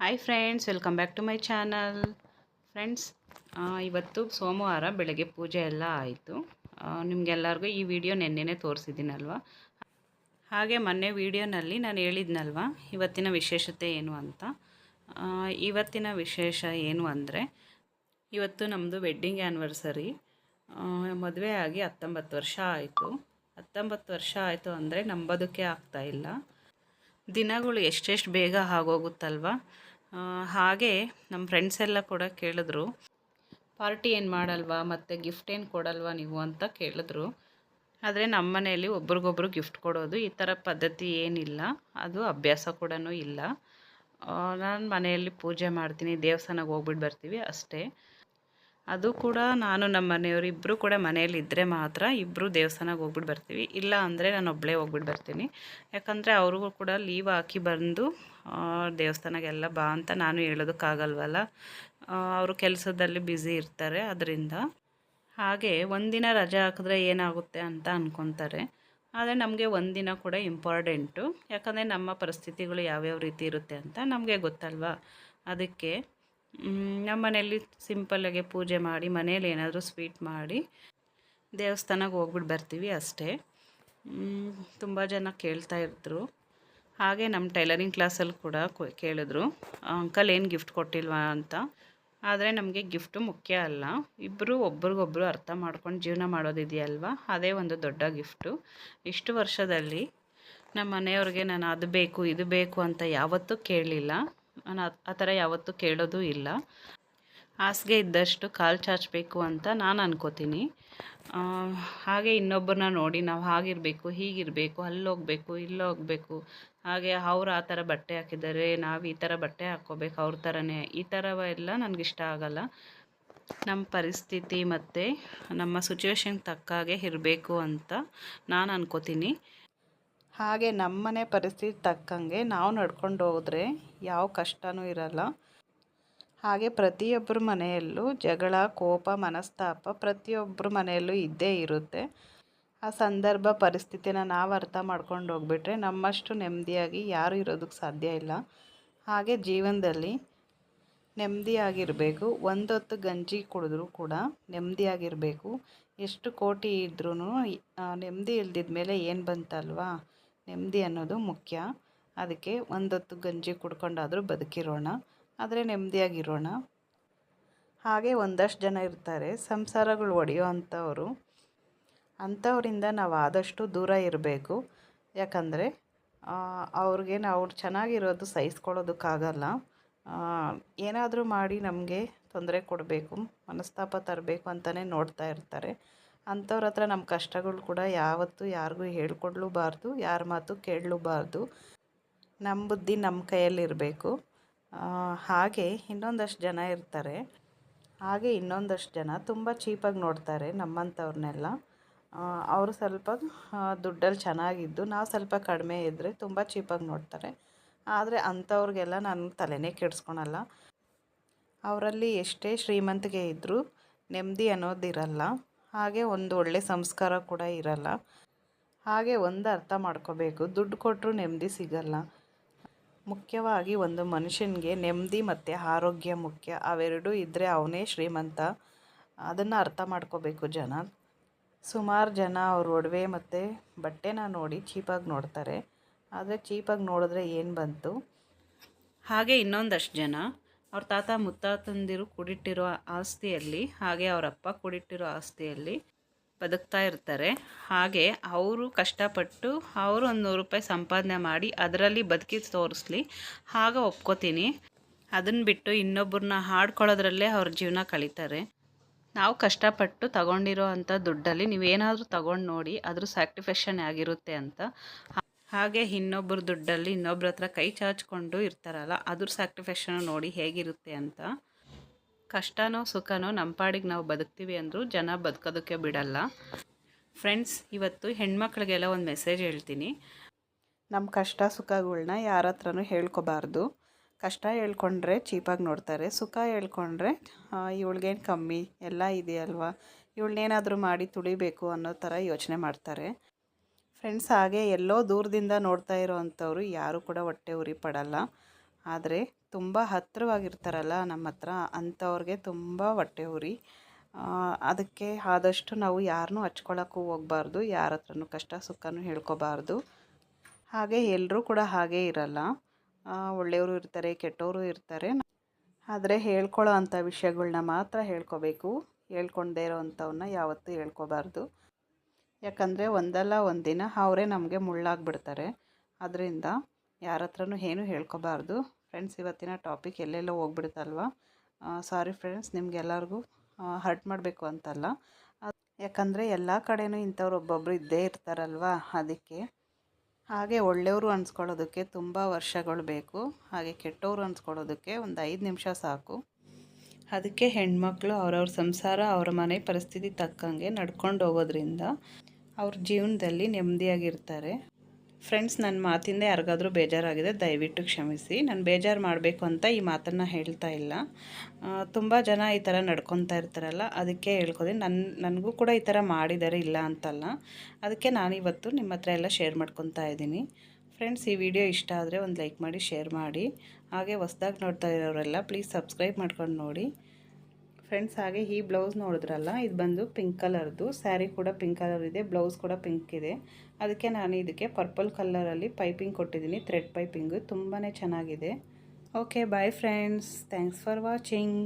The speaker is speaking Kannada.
Hi friends welcome back to my channel friends ಇವತ್ತು ಸೋಮವಾರ ಬೆಳಗ್ಗೆ ಪೂಜೆ ಎಲ್ಲ ಆಯಿತು. ನಿಮಗೆಲ್ಲರಿಗೂ ಈ ವಿಡಿಯೋ ನೆನ್ನೆನೇ ತೋರಿಸಿದ್ದೀನಲ್ವ? ಹಾಗೆ ಮೊನ್ನೆ ವಿಡಿಯೋನಲ್ಲಿ ನಾನು ಹೇಳಿದ್ನಲ್ವ, ಇವತ್ತಿನ ವಿಶೇಷತೆ ಏನು ಅಂತ? ಇವತ್ತಿನ ವಿಶೇಷ ಏನು ಅಂದರೆ, ಇವತ್ತು ನಮ್ಮದು ವೆಡ್ಡಿಂಗ್ ಆ್ಯನಿವರ್ಸರಿ ಮದುವೆ ಆಗಿ ಹತ್ತೊಂಬತ್ತು ವರ್ಷ ಆಯಿತು. ಹತ್ತೊಂಬತ್ತು ವರ್ಷ ಆಯಿತು ಅಂದರೆ ನಂಬೋದಕ್ಕೆ ಆಗ್ತಾಯಿಲ್ಲ ದಿನಗಳು ಎಷ್ಟೆಷ್ಟು ಬೇಗ ಆಗೋಗುತ್ತಲ್ವಾ? ಹಾಗೆ ನಮ್ಮ ಫ್ರೆಂಡ್ಸ್ ಎಲ್ಲ ಕೂಡ ಕೇಳಿದ್ರು. ಪಾರ್ಟಿ ಏನು ಮಾಡಲ್ವಾ? ಮತ್ತು ಗಿಫ್ಟ್ ಏನು ಕೊಡಲ್ವಾ ನೀವು? ಅಂತ ಕೇಳಿದ್ರು. ಆದರೆ ನಮ್ಮ ಮನೆಯಲ್ಲಿ ಒಬ್ರಿಗೊಬ್ರು ಗಿಫ್ಟ್ ಕೊಡೋದು ಈ ಥರ ಪದ್ಧತಿ ಏನಿಲ್ಲ. ಅದು ಅಭ್ಯಾಸ ಕೂಡ ಇಲ್ಲ. ನಾನು ಮನೆಯಲ್ಲಿ ಪೂಜೆ ಮಾಡ್ತೀನಿ ದೇವಸ್ಥಾನಕ್ಕೆ ಹೋಗ್ಬಿಟ್ಟು ಬರ್ತೀವಿ ಅಷ್ಟೇ. ಅದು ಕೂಡ ನಾನು ನಮ್ಮ ಮನೆಯವರು ಇಬ್ಬರು ಕೂಡ ಮನೆಯಲ್ಲಿ ಇದ್ದರೆ ಮಾತ್ರ ಇಬ್ಬರು ದೇವಸ್ಥಾನಕ್ಕೆ ಹೋಗ್ಬಿಟ್ಟು ಬರ್ತೀವಿ. ಇಲ್ಲ ಅಂದರೆ ನಾನು ಒಬ್ಬಳೇ ಹೋಗ್ಬಿಟ್ಟು ಬರ್ತೀನಿ. ಯಾಕಂದರೆ ಅವ್ರಿಗೂ ಕೂಡ ಲೀವ್ ಹಾಕಿ ಬಂದು ದೇವಸ್ಥಾನಗೆಲ್ಲ ಬಾ ಅಂತ ನಾನು ಹೇಳೋದಕ್ಕಾಗಲ್ವಲ್ಲ. ಅವರು ಕೆಲಸದಲ್ಲಿ ಬ್ಯುಸಿ ಇರ್ತಾರೆ, ಅದರಿಂದ. ಹಾಗೆ ಒಂದಿನ ರಜೆ ಹಾಕಿದ್ರೆ ಏನಾಗುತ್ತೆ ಅಂತ ಅಂದ್ಕೊತಾರೆ ಆದರೆ ನಮಗೆ ಒಂದಿನ ಕೂಡ ಇಂಪಾರ್ಟೆಂಟು ಯಾಕಂದರೆ ನಮ್ಮ ಪರಿಸ್ಥಿತಿಗಳು ಯಾವ್ಯಾವ ರೀತಿ ಇರುತ್ತೆ ಅಂತ ನಮಗೆ ಗೊತ್ತಲ್ವಾ? ಅದಕ್ಕೆ ನಮ್ಮ ಮನೆಯಲ್ಲಿ ಸಿಂಪಲ್ಲಾಗಿ ಪೂಜೆ ಮಾಡಿ ಮನೇಲಿ ಏನಾದರೂ ಸ್ವೀಟ್ ಮಾಡಿ ದೇವಸ್ಥಾನಕ್ಕೆ ಹೋಗ್ಬಿಟ್ಟು ಬರ್ತೀವಿ ಅಷ್ಟೇ. ತುಂಬ ಜನ ಕೇಳ್ತಾ ಇದ್ರು. ಹಾಗೆ ನಮ್ಮ ಟೈಲರಿಂಗ್ ಕ್ಲಾಸಲ್ಲಿ ಕೂಡ ಕೇಳಿದ್ರು ಅಂಕಲ್ ಏನು ಗಿಫ್ಟ್ ಕೊಟ್ಟಿಲ್ವಾ? ಅಂತ. ಆದರೆ ನಮಗೆ ಗಿಫ್ಟು ಮುಖ್ಯ ಅಲ್ಲ. ಇಬ್ಬರು ಒಬ್ರಿಗೊಬ್ರು ಅರ್ಥ ಮಾಡ್ಕೊಂಡು ಜೀವನ ಮಾಡೋದಿದೆಯಲ್ವಾ? ಅದೇ ಒಂದು ದೊಡ್ಡ ಗಿಫ್ಟು ಇಷ್ಟು ವರ್ಷದಲ್ಲಿ ನಮ್ಮ ಮನೆಯವ್ರಿಗೆ ನಾನು ಅದು ಬೇಕು, ಇದು ಬೇಕು ಅಂತ ಯಾವತ್ತೂ ಕೇಳಲಿಲ್ಲ. ನಾನು ಆ- ಥರ ಯಾವತ್ತೂ ಕೇಳೋದು ಇಲ್ಲ. ಹಾಸಿಗೆ ಇದ್ದಷ್ಟು ಕಾಲು ಚಾಚಬೇಕು ಅಂತ ನಾನು ಅನ್ಕೋತೀನಿ. ಹಾಗೆ ಇನ್ನೊಬ್ಬರನ್ನ ನೋಡಿ ನಾವು ಹಾಗಿರಬೇಕು, ಹೀಗಿರಬೇಕು, ಅಲ್ಲೋಗಬೇಕು, ಇಲ್ಲೋಗಬೇಕು. ಹಾಗೆ ಅವ್ರು ಆ ಥರ ಬಟ್ಟೆ ಹಾಕಿದ್ದಾರೆ, ನಾವು ಈ ಥರ ಬಟ್ಟೆ ಹಾಕ್ಕೋಬೇಕು, ಅವ್ರ ಥರನೇ. ಈ ಥರ ಎಲ್ಲ ನನಗಿಷ್ಟ ಆಗಲ್ಲ. ನಮ್ಮ ಪರಿಸ್ಥಿತಿ ಮತ್ತು ನಮ್ಮ ಸಿಚುವೇಶನ್ಗೆ ತಕ್ಕ ಹಾಗೆ ಇರಬೇಕು ಅಂತ ನಾನು ಅನ್ಕೋತೀನಿ. ಹಾಗೆ ನಮ್ಮನೆ ಪರಿಸ್ಥಿತಿ ತಕ್ಕಂಗೆ ನಾವು ನಡ್ಕೊಂಡು ಹೋದರೆ ಯಾವ ಕಷ್ಟನೂ ಇರಲ್ಲ. ಹಾಗೆ ಪ್ರತಿಯೊಬ್ಬರ ಮನೆಯಲ್ಲೂ ಜಗಳ, ಕೋಪ, ಮನಸ್ತಾಪ ಪ್ರತಿಯೊಬ್ಬರ ಮನೆಯಲ್ಲೂ ಇದ್ದೇ ಇರುತ್ತೆ. ಆ ಸಂದರ್ಭ ಪರಿಸ್ಥಿತಿನ ನಾವು ಅರ್ಥ ಮಾಡ್ಕೊಂಡು ಹೋಗ್ಬಿಟ್ರೆ ನಮ್ಮಷ್ಟು ನೆಮ್ಮದಿಯಾಗಿ ಯಾರು ಇರೋದಕ್ಕೆ ಸಾಧ್ಯ ಇಲ್ಲ. ಹಾಗೆ ಜೀವನದಲ್ಲಿ ನೆಮ್ಮದಿಯಾಗಿರಬೇಕು. ಒಂದೊತ್ತು ಗಂಜಿ ಕುಡಿದ್ರೂ ಕೂಡ ನೆಮ್ಮದಿಯಾಗಿರಬೇಕು. ಎಷ್ಟು ಕೋಟಿ ಇದ್ರೂ ನೆಮ್ಮದಿ ಇಲ್ದಿದ ಮೇಲೆ ಏನು ಬಂತಲ್ವಾ? ನೆಮ್ಮದಿ ಅನ್ನೋದು ಮುಖ್ಯ. ಅದಕ್ಕೆ ಒಂದೊತ್ತು ಗಂಜಿ ಕುಡ್ಕೊಂಡಾದರೂ ಬದುಕಿರೋಣ. ಆದರೆ ನೆಮ್ಮದಿಯಾಗಿರೋಣ. ಹಾಗೆ ಒಂದಷ್ಟು ಜನ ಇರ್ತಾರೆ. ಸಂಸಾರಗಳು ಒಡೆಯೋ ಅಂಥವರು. ಅಂಥವರಿಂದ ನಾವು ಆದಷ್ಟು ದೂರ ಇರಬೇಕು. ಯಾಕಂದರೆ ಅವ್ರಿಗೆ ನಾವು ಚೆನ್ನಾಗಿರೋದು ಸಹಿಸ್ಕೊಳ್ಳೋದಕ್ಕಾಗಲ್ಲ. ಏನಾದರೂ ಮಾಡಿ ನಮಗೆ ತೊಂದರೆ ಕೊಡಬೇಕು, ಮನಸ್ತಾಪ ತರಬೇಕು ಅಂತಲೇ ನೋಡ್ತಾ ಇರ್ತಾರೆ. ಅಂಥವ್ರ ಹತ್ರ ನಮ್ಮ ಕಷ್ಟಗಳು ಕೂಡ ಯಾವತ್ತೂ ಯಾರಿಗೂ ಹೇಳ್ಕೊಡ್ಲೂಬಾರ್ದು, ಯಾರ ಮಾತು ಕೇಳಲೂಬಾರ್ದು. ನಮ್ಮ ಬುದ್ಧಿ ನಮ್ಮ ಕೈಯಲ್ಲಿರಬೇಕು ಹಾಗೆ ಇನ್ನೊಂದಷ್ಟು ಜನ ಇರ್ತಾರೆ. ಹಾಗೆ ಇನ್ನೊಂದಷ್ಟು ಜನ ತುಂಬ ಚೀಪಾಗಿ ನೋಡ್ತಾರೆ ನಮ್ಮಂಥವ್ರನ್ನೆಲ್ಲ. ಅವರು ಸ್ವಲ್ಪ ದುಡ್ಡಲ್ಲಿ ಚೆನ್ನಾಗಿದ್ದು ನಾವು ಸ್ವಲ್ಪ ಕಡಿಮೆ ಇದ್ದರೆ ತುಂಬ ಚೀಪಾಗಿ ನೋಡ್ತಾರೆ. ಆದರೆ ಅಂಥವ್ರಿಗೆಲ್ಲ ನಾನು ತಲೆನೇ ಕೆಡಿಸ್ಕೊಳಲ್ಲ. ಅವರಲ್ಲಿ ಎಷ್ಟೇ ಶ್ರೀಮಂತಿಗೆ ಇದ್ದರೂ ನೆಮ್ಮದಿ ಅನ್ನೋದಿರಲ್ಲ. ಹಾಗೆ ಒಂದು ಒಳ್ಳೆ ಸಂಸ್ಕಾರ ಕೂಡ ಇರಲ್ಲ. ಹಾಗೆ ಒಂದು ಅರ್ಥ ಮಾಡ್ಕೋಬೇಕು. ದುಡ್ಡು ಕೊಟ್ಟರು ನೆಮ್ಮದಿ ಸಿಗಲ್ಲ. ಮುಖ್ಯವಾಗಿ ಒಂದು ಮನುಷ್ಯನಿಗೆ ನೆಮ್ಮದಿ ಮತ್ತು ಆರೋಗ್ಯ ಮುಖ್ಯ. ಅವೆರಡೂ ಇದ್ದರೆ ಅವನೇ ಶ್ರೀಮಂತ. ಅದನ್ನು ಅರ್ಥ ಮಾಡ್ಕೋಬೇಕು ಜನ. ಸುಮಾರು ಜನ ಅವ್ರ ಒಡವೆ ಮತ್ತು ಬಟ್ಟೆನ ನೋಡಿ ಚೀಪಾಗಿ ನೋಡ್ತಾರೆ. ಆದರೆ ಚೀಪಾಗಿ ನೋಡಿದ್ರೆ ಏನು ಬಂತು? ಹಾಗೆ ಇನ್ನೊಂದಷ್ಟು ಜನ. ಅವ್ರ ತಾತ ಮುತ್ತಾತಂದಿರು ಕೂಡಿಟ್ಟಿರೋ ಆಸ್ತಿಯಲ್ಲಿ, ಹಾಗೆ ಅವರಪ್ಪ ಕೂಡಿಟ್ಟಿರೋ ಆಸ್ತಿಯಲ್ಲಿ ಬದುಕ್ತಾ ಇರ್ತಾರೆ. ಹಾಗೆ ಅವರು ಕಷ್ಟಪಟ್ಟು ಅವರು ಒಂದು ನೂರು ರೂಪಾಯಿ ಸಂಪಾದನೆ ಮಾಡಿ ಅದರಲ್ಲಿ ಬದುಕಿ ತೋರಿಸ್ಲಿ, ಹಾಗೆ ಒಪ್ಕೋತೀನಿ. ಅದನ್ನು ಬಿಟ್ಟು ಇನ್ನೊಬ್ಬರನ್ನ ಹಾಡ್ಕೊಳ್ಳೋದ್ರಲ್ಲೇ ಅವ್ರ ಜೀವನ ಕಳೀತಾರೆ. ನಾವು ಕಷ್ಟಪಟ್ಟು ತಗೊಂಡಿರೋ ಅಂಥ ದುಡ್ಡಲ್ಲಿ ನೀವೇನಾದರೂ ತಗೊಂಡು ನೋಡಿ, ಅದ್ರ ಸ್ಯಾಟಿಸ್ಫ್ಯಾಕ್ಷನ್ ಆಗಿರುತ್ತೆ ಅಂತ. ಹಾಗೆ ಇನ್ನೊಬ್ಬರ ದುಡ್ಡಲ್ಲಿ ಇನ್ನೊಬ್ರ ಹತ್ರ ಕೈ ಚಾಚ್ಕೊಂಡು ಇರ್ತಾರಲ್ಲ, ಅದ್ರ ಸ್ಯಾಕ್ರಿಫೈಷನ್ನು ನೋಡಿ ಹೇಗಿರುತ್ತೆ ಅಂತ. ಕಷ್ಟನೋ ಸುಖನೋ ನಮ್ಮ ಪಾಡಿಗೆ ನಾವು ಬದುಕ್ತೀವಿ ಅಂದರೂ ಜನ ಬದುಕೋದಕ್ಕೆ ಬಿಡಲ್ಲ. ಫ್ರೆಂಡ್ಸ್ ಇವತ್ತು ಹೆಣ್ಮಕ್ಳಿಗೆಲ್ಲ ಒಂದು ಮೆಸೇಜ್ ಹೇಳ್ತೀನಿ. ನಮ್ಮ ಕಷ್ಟ ಸುಖಗಳ್ನ ಯಾರ ಹತ್ರನೂ ಹೇಳ್ಕೊಬಾರ್ದು. ಕಷ್ಟ ಹೇಳ್ಕೊಂಡ್ರೆ ಚೀಪಾಗಿ ನೋಡ್ತಾರೆ. ಸುಖ ಹೇಳ್ಕೊಂಡ್ರೆ ಇವಳಿಗೇನು ಕಮ್ಮಿ, ಎಲ್ಲ ಇದೆಯಲ್ವಾ? ಇವಳನ್ನೇನಾದರೂ ಮಾಡಿ ತುಳಿಬೇಕು ಅನ್ನೋ ಥರ ಯೋಚನೆ ಮಾಡ್ತಾರೆ. ಫ್ರೆಂಡ್ಸ್ ಹಾಗೆ ಎಲ್ಲೋ ದೂರದಿಂದ ನೋಡ್ತಾ ಇರೋ ಅಂಥವ್ರು ಯಾರೂ ಕೂಡ ಹೊಟ್ಟೆ ಉರಿ ಪಡಲ್ಲ. ಆದರೆ ತುಂಬ ಹತ್ತಿರವಾಗಿರ್ತಾರಲ್ಲ ನಮ್ಮ ಹತ್ರ ಅಂಥವ್ರಿಗೆ ತುಂಬ ಹೊಟ್ಟೆ ಉರಿ. ಅದಕ್ಕೆ ಆದಷ್ಟು ನಾವು ಯಾರನ್ನೂ ಹಚ್ಕೊಳ್ಳೋಕ್ಕೂ ಹೋಗಬಾರ್ದು, ಯಾರ ಹತ್ರನೂ ಕಷ್ಟ ಸುಖನೂ ಹೇಳ್ಕೊಬಾರ್ದು. ಹಾಗೆ ಎಲ್ಲರೂ ಕೂಡ ಹಾಗೇ ಇರಲ್ಲ. ಒಳ್ಳೆಯವರು ಇರ್ತಾರೆ, ಕೆಟ್ಟವರು ಇರ್ತಾರೆ. ಆದರೆ ಹೇಳ್ಕೊಳ್ಳೋ ಅಂಥ ವಿಷಯಗಳನ್ನ ಮಾತ್ರ ಹೇಳ್ಕೊಬೇಕು. ಹೇಳ್ಕೊಂಡೇ ಇರೋ ಅಂಥವನ್ನ ಯಾವತ್ತೂ ಹೇಳ್ಕೊಬಾರ್ದು. ಯಾಕಂದರೆ ಒಂದಲ್ಲ ಒಂದಿನ ಅವರೇ ನಮಗೆ ಮುಳ್ಳಾಗ್ಬಿಡ್ತಾರೆ. ಅದರಿಂದ ಯಾರ ಹತ್ರನೂ ಏನೂ ಹೇಳ್ಕೊಬಾರ್ದು. ಫ್ರೆಂಡ್ಸ್ ಇವತ್ತಿನ ಟಾಪಿಕ್ ಎಲ್ಲೆಲ್ಲೋ ಹೋಗ್ಬಿಡುತ್ತಲ್ವ? ಸಾರಿ ಫ್ರೆಂಡ್ಸ್ ನಿಮಗೆಲ್ಲರಿಗೂ ಹರ್ಟ್ ಮಾಡಬೇಕು ಅಂತಲ್ಲ. ಯಾಕಂದರೆ ಎಲ್ಲ ಕಡೆನೂ ಇಂಥವ್ರು ಒಬ್ಬೊಬ್ಬರು ಇದ್ದೇ ಇರ್ತಾರಲ್ವ ಅದಕ್ಕೆ. ಹಾಗೆ ಒಳ್ಳೆಯವರು ಅನ್ಸ್ಕೊಳ್ಳೋದಕ್ಕೆ ತುಂಬ ವರ್ಷಗಳು ಬೇಕು. ಹಾಗೆ ಕೆಟ್ಟವರು ಅನ್ಸ್ಕೊಳ್ಳೋದಕ್ಕೆ ಒಂದು ಐದು ನಿಮಿಷ ಸಾಕು. ಅದಕ್ಕೆ ಹೆಣ್ಮಕ್ಳು ಅವ್ರವ್ರ ಸಂಸಾರ ಅವರ ಮನೆ ಪರಿಸ್ಥಿತಿ ತಕ್ಕಂಗೆ ನಡ್ಕೊಂಡು ಹೋಗೋದ್ರಿಂದ ಅವ್ರ ಜೀವನದಲ್ಲಿ ನೆಮ್ಮದಿಯಾಗಿರ್ತಾರೆ. ಫ್ರೆಂಡ್ಸ್ ನನ್ನ ಮಾತಿಂದ ಯಾರಿಗಾದರೂ ಬೇಜಾರಾಗಿದೆ, ದಯವಿಟ್ಟು ಕ್ಷಮಿಸಿ. ನಾನು ಬೇಜಾರು ಮಾಡಬೇಕು ಅಂತ ಈ ಮಾತನ್ನು ಹೇಳ್ತಾ ಇಲ್ಲ. ತುಂಬ ಜನ ಈ ಥರ ನಡ್ಕೊತಾ ಇರ್ತಾರಲ್ಲ, ಅದಕ್ಕೆ ಹೇಳ್ಕೊದೆ. ನನ್ನ ನನಗೂ ಕೂಡ ಈ ಥರ ಮಾಡಿದ್ದಾರೆ ಇಲ್ಲ ಅಂತಲ್ಲ. ಅದಕ್ಕೆ ನಾನಿವತ್ತು ನಿಮ್ಮ ಹತ್ರ ಎಲ್ಲ ಶೇರ್ ಮಾಡ್ಕೊತಾ ಇದ್ದೀನಿ. ಫ್ರೆಂಡ್ಸ್, ಈ ವಿಡಿಯೋ ಇಷ್ಟ ಆದರೆ ಒಂದು ಲೈಕ್ ಮಾಡಿ, ಶೇರ್ ಮಾಡಿ. ಹಾಗೆ ಹೊಸ್ದಾಗಿ ನೋಡ್ತಾ ಇರೋರೆಲ್ಲ ಪ್ಲೀಸ್ ಸಬ್ಸ್ಕ್ರೈಬ್ ಮಾಡ್ಕೊಂಡು ನೋಡಿ. ಫ್ರೆಂಡ್ಸ್, ಹಾಗೆ ಈ ಬ್ಲೌಸ್ ನೋಡಿದ್ರಲ್ಲ, ಇದು ಬಂದು ಪಿಂಕ್ ಕಲರ್ದು. ಸ್ಯಾರಿ ಕೂಡ ಪಿಂಕ್ ಕಲರ್ ಇದೆ, ಬ್ಲೌಸ್ ಕೂಡ ಪಿಂಕ್ ಇದೆ. ಅದಕ್ಕೆ ನಾನು ಇದಕ್ಕೆ ಪರ್ಪಲ್ ಕಲರಲ್ಲಿ ಪೈಪಿಂಗ್ ಕೊಟ್ಟಿದ್ದೀನಿ, ಥ್ರೆಡ್ ಪೈಪಿಂಗು. ತುಂಬಾ ಚೆನ್ನಾಗಿದೆ. Okay, bye friends. Thanks for watching.